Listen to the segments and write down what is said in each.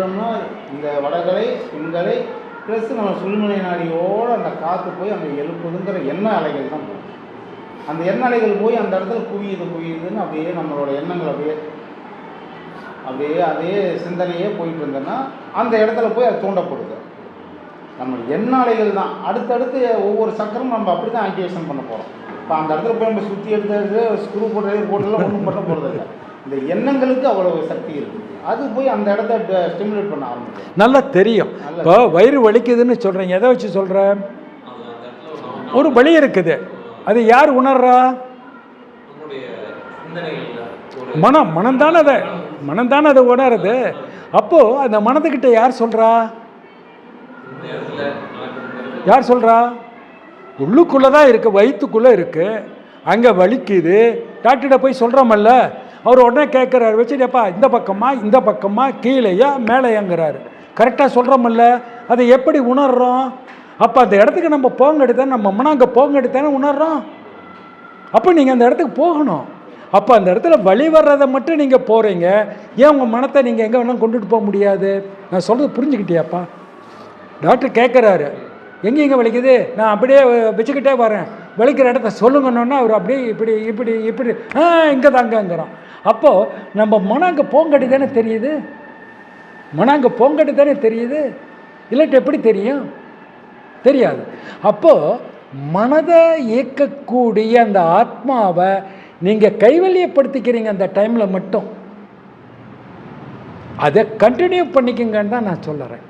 எடுக்கிறோம்னா இந்த வடகலை சுண்கலை ப்ளஸ் நம்ம சுழிமனை நாடியோடு அந்த காற்று போய் அங்கே எழுப்புதுங்கிற எண்ண அலைகள் தான் போகும் அந்த எண்ண அலைகள் போய் அந்த இடத்துல குவியுது குவியுதுன்னு அப்படியே நம்மளோட எண்ணங்கள் அப்படியே அப்படியே அதே சிந்தனையே போயிட்டு இருந்தோன்னா அந்த இடத்துல போய் அது தூண்டப்படுது. நம்ம எண்ண அலைகள் தான். அடுத்தடுத்து ஒவ்வொரு சக்கரமும் நம்ம அப்படி தான் ஆக்டிவேஷன் பண்ண போகிறோம் இப்போ அந்த இடத்துல போய் நம்ம சுற்றி எடுத்து ஸ்க்ரூ போட்டு போட்டெல்லாம் ஒன்றும் பண்ண போகிறது இல்லை இந்த எண்ணங்களுக்கு அவ்வளவு சக்தி இருக்குது அது போய் அந்த இடத்த ஸ்டிமுலேட் பண்ண ஆரம்பிக்கும். நல்லா தெரியும். இப்போ வயிறு வலிக்குதுன்னு சொல்கிறீங்க எதை வச்சு சொல்கிற ஒரு வலி இருக்குது. அது யார் உணர்றா? மனம். மனம் தானே அதை மனம் தானே அதை உணருது. அப்போது அந்த மனதுக்கிட்ட யார் சொல்கிறா யார் சொல்கிறா உள்ளுக்குள்ளே தான் இருக்குது வயிற்றுக்குள்ளே இருக்குது அங்கே வலிக்குது. டாக்டர்கிட்ட போய் சொல்கிறோமல்ல அவர் உடனே கேட்குறாரு வச்சுட்டேப்பா இந்த பக்கமா இந்த பக்கமா கீழேயா மேலேயாங்கிறாரு. கரெக்டாக சொல்கிறோமில்ல அதை எப்படி உணர்றோம்? அப்போ அந்த இடத்துக்கு நம்ம போங்க எடுத்தானே நம்ம அம்மனா அங்கே போங்க எடுத்தானே உணர்றோம்? அப்போ நீங்கள் அந்த இடத்துக்கு போகணும். அப்போ அந்த இடத்துல வழி வர்றதை மட்டும் நீங்கள் போகிறீங்க ஏன் உங்கள் மனத்தை நீங்கள் எங்கே வேணாலும் கொண்டுட்டு போக முடியாது? நான் சொல்கிறது புரிஞ்சுக்கிட்டியாப்பா? டாக்டர் கேட்குறாரு எங்கே எங்கே வலிக்குது? நான் அப்படியே வச்சுக்கிட்டே வரேன். வலிக்கிற இடத்த சொல்லுங்கன்னொன்னே அவர் அப்படியே இப்படி இப்படி இப்படி ஆ இங்கே தாங்கங்கிறோம் அப்போது நம்ம மனம் அங்கே போங்கடி தானே தெரியுது? மனம் அங்கே போங்கடி தானே தெரியுது? இல்லாட்டி எப்படி தெரியும்? தெரியாது. அப்போது மனதை இயக்கக்கூடிய அந்த ஆத்மாவை நீங்கள் கைவல்யப்படுத்திக்கிறீங்க அந்த டைமில் மட்டும். அதை கண்டினியூ பண்ணிக்கங்கன்னு தான் நான் சொல்லுறேன்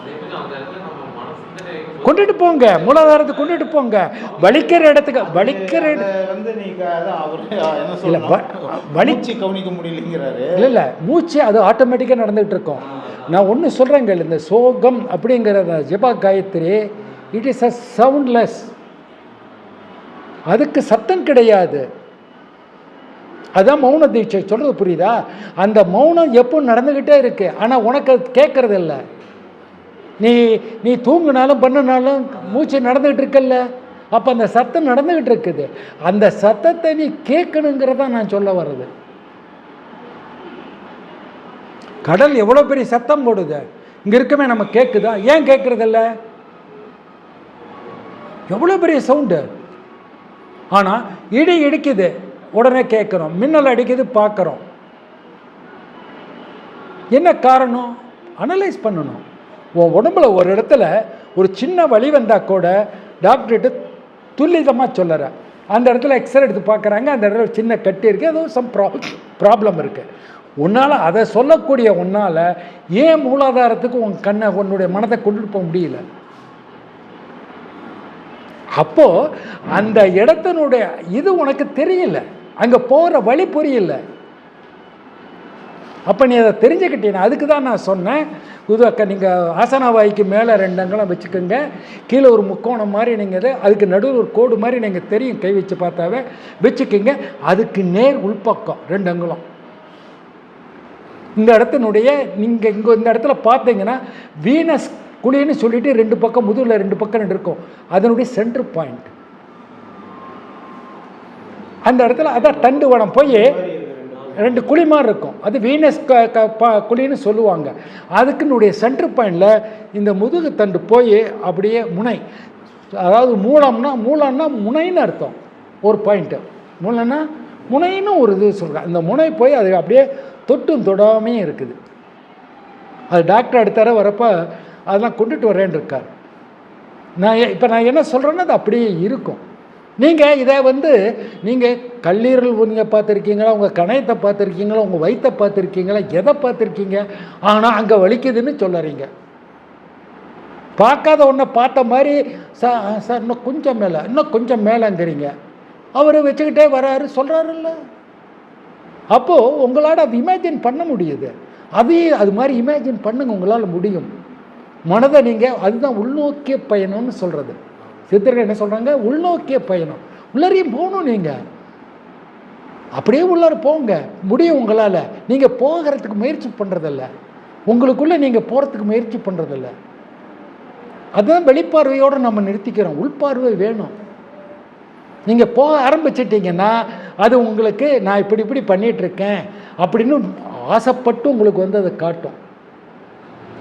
அதே மாதிரி அந்த இடத்துல நம்ம மன சிந்தனை கொண்டுட்டு போங்க மூலாதாரத்தை கொண்டுட்டு போங்க. வலிக்கிற இடத்துக்கு வலிக்கிற வந்து நீங்க அதான் அவர் என்ன இல்ல, வ- சொல்லணும் வலி- வலிச்சு கவனிக்க முடியலைங்கிறாரு. இல்லை இல்லை மூச்சு அது ஆட்டோமேட்டிக்காக நடந்துகிட்டு இருக்கும். நான் ஒன்று சொல்கிறேங்க இந்த சோகம் அப்படிங்கிற அந்த ஜபா Gayatri it is a soundless அதுக்கு சத்தம் கிடையாது. அதான் மௌன தீட்சை சொல்கிறது புரியுதா? அந்த மௌனம் எப்போ நடந்துக்கிட்டே இருக்கு. ஆனால் உனக்கு அது கேட்கறது இல்ல நீ நீ தூங்குனாலும் பண்ணுனாலும் மூச்சு நடந்துக்கிட்டு இருக்கல்ல. அப்போ அந்த சத்தம் நடந்துக்கிட்டு இருக்குது. அந்த சத்தத்தை நீ கேட்கணுங்கிறதா நான் சொல்ல வர்றது. கடல் எவ்வளோ பெரிய சத்தம் போடுது. இங்கே இருக்கமே நம்ம கேட்குதா ஏன் கேட்குறதில்ல எவ்வளோ பெரிய சவுண்டு? ஆனால் இடி இடிக்குது. உடனே கேட்குறோம் மின்னல் அடிக்குது பார்க்குறோம் என்ன காரணம்? அனலைஸ் பண்ணணும். உன் உடம்புல ஒரு இடத்துல ஒரு சின்ன வழி வந்தால் கூட டாக்டர்கிட்ட துல்லிதமாக சொல்லற. அந்த இடத்துல எக்ஸ்ரே எடுத்து பார்க்குறாங்க அந்த இடத்துல சின்ன கட்டி இருக்குது அதுவும் சம் ப்ரா ப்ராப்ளம் இருக்குது உன்னால் அதை சொல்லக்கூடிய உன்னால் ஏன் மூலாதாரத்துக்கு உன் கண்ணை உன்னுடைய மனதை கொண்டுட்டு போக முடியல? அப்போது அந்த இடத்தினுடைய இது உனக்கு தெரியல. அங்கே போகிற வழி புரியல. அப்போ நீ அதை தெரிஞ்சுக்கிட்டீங்க அதுக்கு தான் நான் சொன்னேன். உதவக்க நீங்கள் ஆசனாவாய்க்கு மேலே ரெண்டு அங்கலம் வச்சுக்கோங்க. கீழே ஒரு முக்கோணம் மாதிரி நீங்கள் இதை அதுக்கு நடுவில் ஒரு கோடு மாதிரி நீங்கள் தெரியும் கை வச்சு பார்த்தாவே. வச்சுக்கோங்க. அதுக்கு நேர் உள்பக்கம் ரெண்டு அங்குலம். இந்த இடத்தினுடைய நீங்கள் இங்கே இந்த இடத்துல பார்த்தீங்கன்னா வீனஸ் குழின்னு சொல்லிட்டு ரெண்டு பக்கம் முதுகில் ரெண்டு பக்கம் ரெண்டு இருக்கும். அதனுடைய சென்டர் பாயிண்ட் அந்த இடத்துல அதான் தண்டு வனம் போய் ரெண்டு குழி மாதிரி இருக்கும். அது வீனஸ் க க ப- குழின்னு சொல்லுவாங்க. அதுக்குனுடைய சென்டர் பாயிண்டில் இந்த முதுகு தண்டு போய் அப்படியே முனை. அதாவது மூலம்னா மூலம்னா முனைன்னு அர்த்தம். ஒரு பாயிண்ட்டு மூலம்னா முனைன்னு ஒரு இது சொல்கிறேன் இந்த முனை போய் அது அப்படியே தொட்டும் தொடாமையும் இருக்குது. அது டாக்டர் அடுத்தார வரப்போ அதெல்லாம் கொண்டுட்டு வரேன்னு இருக்கார். நான் இப்போ நான் என்ன சொல்கிறேன்னா அது அப்படியே இருக்கும். நீங்கள் இதை வந்து நீங்கள் கல்லீரல் நீங்கள் பார்த்துருக்கீங்களா உங்கள் கணையத்தை பார்த்துருக்கீங்களா உங்கள் வயித்தை பார்த்துருக்கீங்களா எதை பார்த்துருக்கீங்க? ஆனால் அங்கே வலிக்குதுன்னு சொல்லறீங்க பார்க்காத ஒன்றை பார்த்த மாதிரி சார் சார் இன்னும் கொஞ்சம் மேலே இன்னும் கொஞ்சம் மேலேங்கிறீங்க. அவர் வச்சுக்கிட்டே வராரு சொல்கிறாருல்ல அப்போது உங்களால் அது இமேஜின் பண்ண முடியுது. அதையும் அது மாதிரி இமேஜின் பண்ணுங்க உங்களால் முடியும். மனதை நீங்கள் அதுதான் உள்நோக்கிய பயணம்னு சொல்கிறது சித்தர்கள் என்ன சொல்கிறாங்க உள்நோக்கிய பயணம். உள்ளறையும் போகணும் நீங்கள் அப்படியே உள்ளார போங்க. முடியும் உங்களால். நீங்கள் போகிறதுக்கு முயற்சி பண்ணுறதில்ல உங்களுக்குள்ளே நீங்கள் போகிறதுக்கு முயற்சி பண்ணுறதில்ல அதுதான் வெளிப்பார்வையோடு நம்ம நிறுத்திக்கிறோம். உள்பார்வை வேணும். நீங்கள் போக ஆரம்பிச்சிட்டிங்கன்னா அது உங்களுக்கு நான் இப்படி இப்படி பண்ணிகிட்ருக்கேன் இருக்கேன் அப்படின்னு ஆசைப்பட்டு உங்களுக்கு வந்து அதை காட்டும்.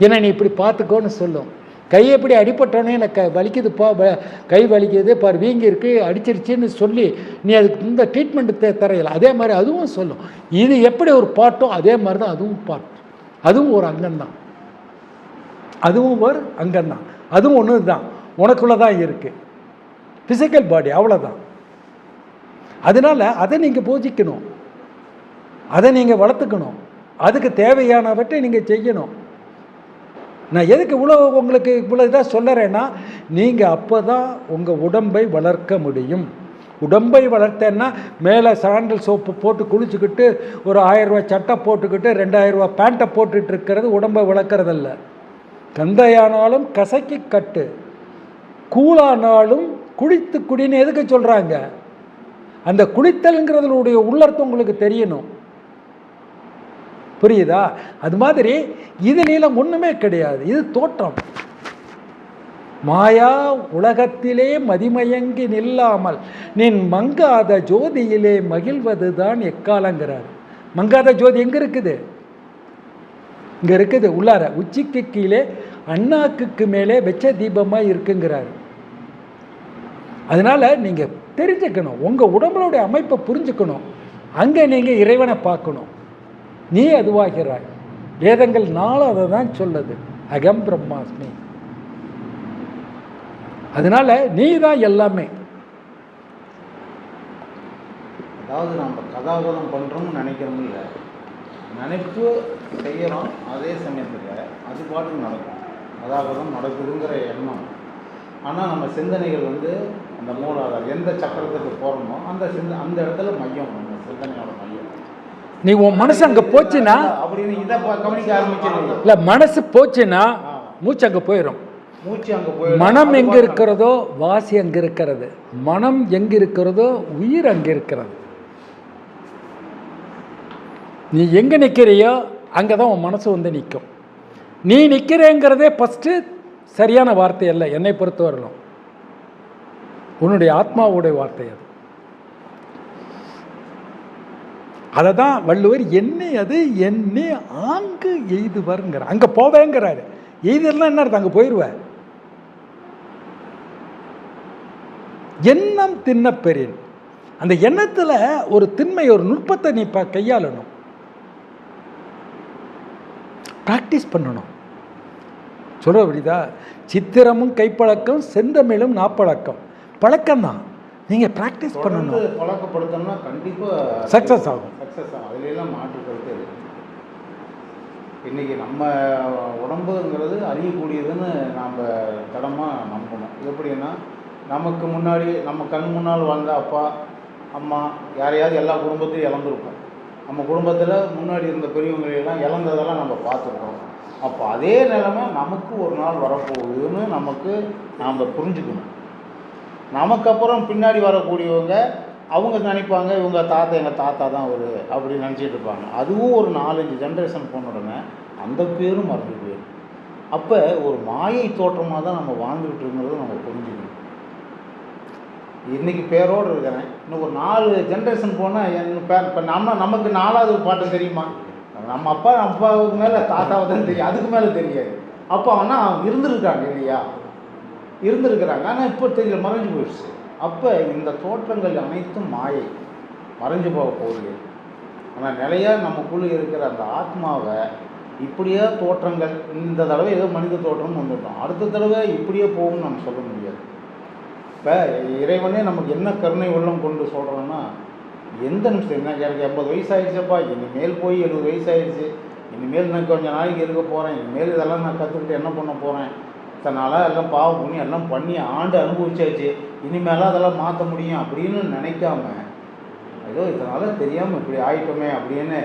ஏன்னா நீ இப்படி பார்த்துக்கோன்னு சொல்லும். கை எப்படி அடிபட்டோன்னே எனக்கு க வலிக்குதுப்பா கை வலிக்குது பார் வீங்கி இருக்கு அடிச்சிருச்சுன்னு சொல்லி நீ அதுக்கு இந்த ட்ரீட்மெண்ட்டு தரையில் தரையில அதே மாதிரி அதுவும் சொல்லும். இது எப்படி ஒரு பாட்டோ அதே மாதிரி தான் அதுவும் பாட்டு. அதுவும் ஒரு அங்கம்தான் அதுவும் ஒரு அங்கம்தான் அதுவும் ஒன்று தான் உனக்குள்ளே தான் இருக்குது ஃபிசிக்கல் பாடி அவ்வளோதான் அதனால் அதை நீங்கள் பூஜிக்கணும். அதை நீங்கள் வளர்த்துக்கணும். அதுக்கு தேவையானவற்றை நீங்கள் செய்யணும். நான் எதுக்கு இவ்வளோ உங்களுக்கு இவ்வளோ இதாக சொல்லறேன்னா நீங்கள் அப்போ தான் உங்கள் உடம்பை வளர்க்க முடியும். உடம்பை வளர்த்தேன்னா மேலே சாண்டல் சோப்பு போட்டு குளிச்சுக்கிட்டு ஒரு ஆயிரரூவா சட்டை போட்டுக்கிட்டு ரெண்டாயிரரூவா பேண்ட்டை போட்டுட்டு இருக்கிறது உடம்பை வளர்க்குறதில்ல. கந்தையானாலும் கசக்கி கட்டு. கூழானாலும் குடித்து குடின்னு எதுக்கு சொல்கிறாங்க அந்த குளித்தல்ங்கிறதுடைய உள்ளர்த்தம் உங்களுக்கு தெரியணும். புரியுதா? அது மாதிரி இது நீளம் ஒன்றுமே கிடையாது. இது தோற்றம். மாயா உலகத்திலே மதிமயங்கி நில்லாமல் நின் மங்காத ஜோதியிலே மகிழ்வது தான் எக்காலங்கிறார். மங்காத ஜோதி எங்கே இருக்குது? இங்கே இருக்குது உள்ளார. உச்சிக்கு கீழே அண்ணாக்குக்கு மேலே வெச்ச தீபமாக இருக்குங்கிறார். அதனால் நீங்கள் தெரிஞ்சுக்கணும். உங்கள் உடம்புடைய அமைப்பை புரிஞ்சுக்கணும். அங்கே நீங்கள் இறைவனை பார்க்கணும். நீ அதுவாகிறாய் வேதங்கள் நாளும் அதை தான் சொல்லுது. அகம் பிரம்மாஸ்மி. அதனால நீ தான் எல்லாமே. அதாவது நம்ம கதாபதம் பண்ணுறோம்னு நினைக்கிறோம் இல்லை. நினைப்பு செய்கிறோம் அதே சமயத்தில் அது பாட்டுக்கு நடக்கும். கதாபதம் நடக்குதுங்கிற எண்ணம். ஆனால் நம்ம சிந்தனைகள் வந்து அந்த மூலாதாரம் எந்த சக்கரத்துக்கு போகிறோமோ அந்த சிந்த அந்த இடத்துல மையம் நம்ம சிந்தனையோட மையம். நீ உன் மனசு அங்கே போச்சுன்னா இல்லை மனசு போச்சுன்னா மூச்சு அங்கே போயிடும் மனம் எங்கே இருக்கிறதோ வாசி அங்கே இருக்கிறது. மனம் எங்கே இருக்கிறதோ உயிர் அங்கே இருக்கிறது. நீ எங்கே நிற்கிறியோ அங்கே தான் உன் மனசு வந்து நிற்கும் நீ நிற்கிறேங்கிறதே ஃபஸ்ட்டு சரியான வார்த்தை அல்ல. என்னை பொறுத்தவரையிலும். உன்னுடைய ஆத்மாவுடைய வார்த்தை அது. அதை தான் வள்ளுவர் என்னை அது என்னை ஆங்கு எய்துவருங்கிற அங்கே போவேங்கிறாரு. எய்தெல்லாம் என்ன அங்கே போயிடுவேன் எண்ணம் தின்ன அந்த எண்ணத்தில் ஒரு திண்மை ஒரு நுட்பத்தை நீ கையாளணும். ப்ராக்டிஸ் பண்ணணும். சொல்கிற புரியுதா சித்திரமும் கைப்பழக்கம் செந்தமிழும் நாப்பழக்கம். பழக்கம்தான். நீங்கள் ப்ராக்டிஸ் பண்ணணும். தொடர்ந்து பழக்கப்படுத்தோம்னா கண்டிப்பாக Success ஆகும். சக்ஸஸ் ஆகும். அதுலெல்லாம் மாற்று கருத்து இன்னைக்கு நம்ம உடம்புங்கிறது அழியக்கூடியதுன்னு நாம் தடமாக நம்பணும். எப்படின்னா நமக்கு முன்னாடி நம்ம கண் முன்னால் வாழ்ந்த அப்பா அம்மா யாரையாவது எல்லா குடும்பத்தையும் இழந்திருப்போம். நம்ம குடும்பத்தில் முன்னாடி இருந்த பெரியவங்களை எல்லாம் இழந்ததெல்லாம் நம்ம பார்த்துருக்கோம். அப்போ அதே நிலைமை நமக்கு ஒரு நாள் வரப்போகுதுன்னு நமக்கு நாம் புரிஞ்சுக்கணும். நமக்கு அப்புறம் பின்னாடி வரக்கூடியவங்க அவங்க நினைப்பாங்க இவங்க தாத்தா எங்கள் தாத்தா தான் ஒரு அப்படின்னு நினச்சிட்டு இருப்பாங்க. அதுவும் ஒரு நாலஞ்சு ஜென்ரேஷன் போன உடனே அந்த பேரும் மறந்து போயிடும். அப்போ ஒரு மாயை தோற்றமாக தான் நம்ம வாழ்ந்துக்கிட்டு இருக்கிறது நம்ம புரிஞ்சுக்கணும். இன்றைக்கி பேரோடு இருக்கிறேன். இன்னும் ஒரு நாலு ஜென்ரேஷன் போனால் என் பேர் இப்போ நம்ம நமக்கு நாலாவது பாட்டு தெரியுமா? நம்ம அப்பா அப்பாவுக்கு மேலே தாத்தாவை தான் தெரியும். அதுக்கு மேலே தெரியாது. அப்போ ஆனால் அவன் இருந்திருக்காங்க இல்லையா? இருந்திருக்கிறாங்க. ஆனால் இப்போ தெரியல மறைஞ்சு போயிடுச்சு. அப்போ இந்த தோற்றங்கள் அனைத்தும் மாயை. மறைஞ்சு போக போகுது. ஆனால் நிலையாக நமக்குள்ளே இருக்கிற அந்த ஆத்மாவை இப்படியே தோற்றங்கள் இந்த தடவை ஏதோ மனித தோற்றம்னு வந்துட்டோம். அடுத்த தடவை இப்படியே போகும்னு நம்ம சொல்ல முடியாது. இப்போ இறைவனே நமக்கு என்ன கருணை உள்ளம் கொண்டு சொல்கிறோன்னா எந்த நிமிஷம் என்ன எனக்கு எண்பது வயசு ஆயிடுச்சப்பா இனிமேல் போய் எழுபது வயசு ஆயிடுச்சு இனிமேல் நான் கொஞ்சம் நாளைக்கு இருக்க போகிறேன் இனிமேல் இதெல்லாம் நான் கற்றுக்கிட்டு என்ன பண்ண போகிறேன் இத்தனை நாளாக எல்லாம் பாவம் பண்ணி எல்லாம் பண்ணி ஆண்டு அனுபவிச்சாச்சு. இனிமேலாம் அதெல்லாம் மாற்ற முடியும் அப்படின்னு நினைக்காம ஏதோ இதனால் தெரியாமல் இப்படி ஆயிட்டோமே அப்படின்னு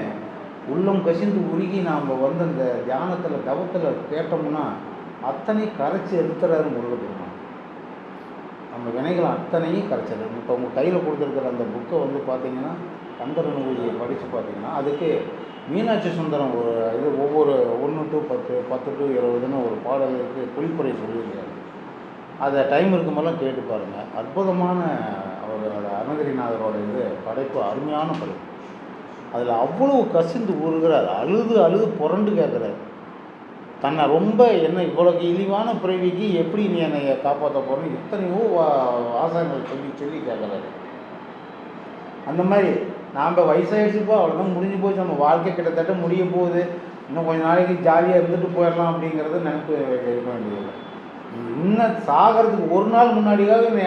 உள்ளம் கசிந்து உருகி நாம் வந்து அந்த தியானத்தில் தவத்தில் கேட்டோம்னா அத்தனை கரைச்சி எடுத்துறாரு முருகப்பெருமான். நம்ம வினைகள் அத்தனையும் கரைச்சது இப்போ உங்கள் கையில் கொடுத்துருக்குற அந்த புக்கை வந்து பார்த்தீங்கன்னா கந்தர் படித்து பார்த்தீங்கன்னா அதுக்கு மீனாட்சி சுந்தரம் ஒரு இது ஒவ்வொரு ஒன்று டு பத்து பத்து டு இருபதுன்னு ஒரு பாடலுக்கு குறிப்புரை சொல்லியிருக்காரு. அதை டைம் இருக்கும்போதெல்லாம் கேட்டு பாருங்கள் அற்புதமான அவரோட அனகிரிநாதரோட இது படைப்பு அருமையான படைப்பு. அதில் அவ்வளவு கசிந்து ஊறுகிறார் அழுது அழுது புரண்டு கேட்குறாரு. தன்னை ரொம்ப என்னை இவ்வளவு இழிவான பிறவிக்கு எப்படி நீ என்னை காப்பாற்ற போகிறேன்னு எத்தனையோ வா- வாசகங்கள் சொல்லி சொல்லி கேட்குறாரு. அந்த மாதிரி நாம் வயசாகிடுச்சுப்போ அவ்வளோதான் முடிஞ்சு போச்சு. நம்ம வாழ்க்கை கிட்டத்தட்ட முடிய போகுது. இன்னும் கொஞ்ச நாளைக்கு ஜாலியாக இருந்துட்டு போயிடலாம் அப்படிங்கிறது நினைப்பு இருக்க வேண்டியது இன்னும் சாகிறதுக்கு ஒரு நாள் முன்னாடியாவது என்னை